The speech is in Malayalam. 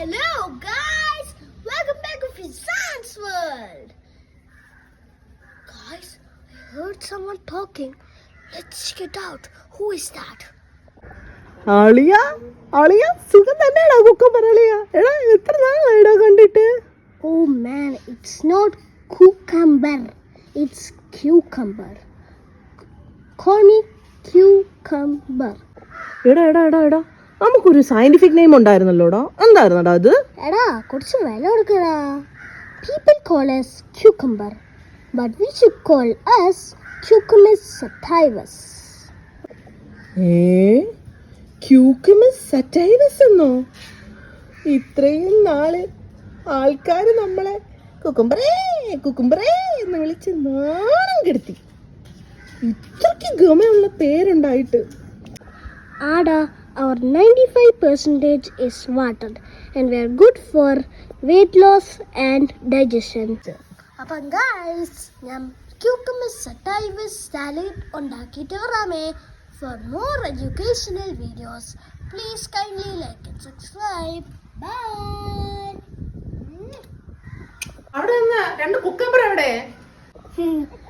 Hello, guys! Welcome back to Science World! Guys, I heard someone talking. Let's check it out. Who is that? അളിയ അളിയ സുഖം തന്നെയാണോ കുക്കം അളിയ എടാ എത്ര നാളായിടാ കണ്ടിട്ട് Oh man, it's not cucumber. It's cucumber. Call me cucumber. എടാ എടാ എടാ എടാ നമുക്കൊരു സയന്റിഫിക് നെയിം ഉണ്ടായിരുന്നല്ലോടാ? എന്തായിരുന്നടാ അത്? എടാ കുറച്ച് വില കൊടുക്കടാ. People call as cucumber but we should call as cucumis sativus ഏ? ക്യൂക്കമസ് സറ്റൈവസ് എന്നോ? ഇത്രയും നാൾ ആൾക്കാർ നമ്മളെ കുക്കുംബറേ കുക്കുംബറേ എന്ന് വിളിച്ച് നാണം കെടുത്തി. ഇത്രയ്ക്ക് ഗമയുള്ള പേരുണ്ടായിട്ട്. ആടാ five percentage is water and we are good for weight loss and digestion അപ്പം ഗൈസ് ഞാൻ ക്യൂക്കമിസ് സറ്റൈവസ് സാലഡ് ഉണ്ടാക്കിയിട്ട് വരാമേ. For more educational videos please kindly like and subscribe bye അവിടെ നിന്ന് രണ്ട് കുക്കമ്പർ എവിടെ?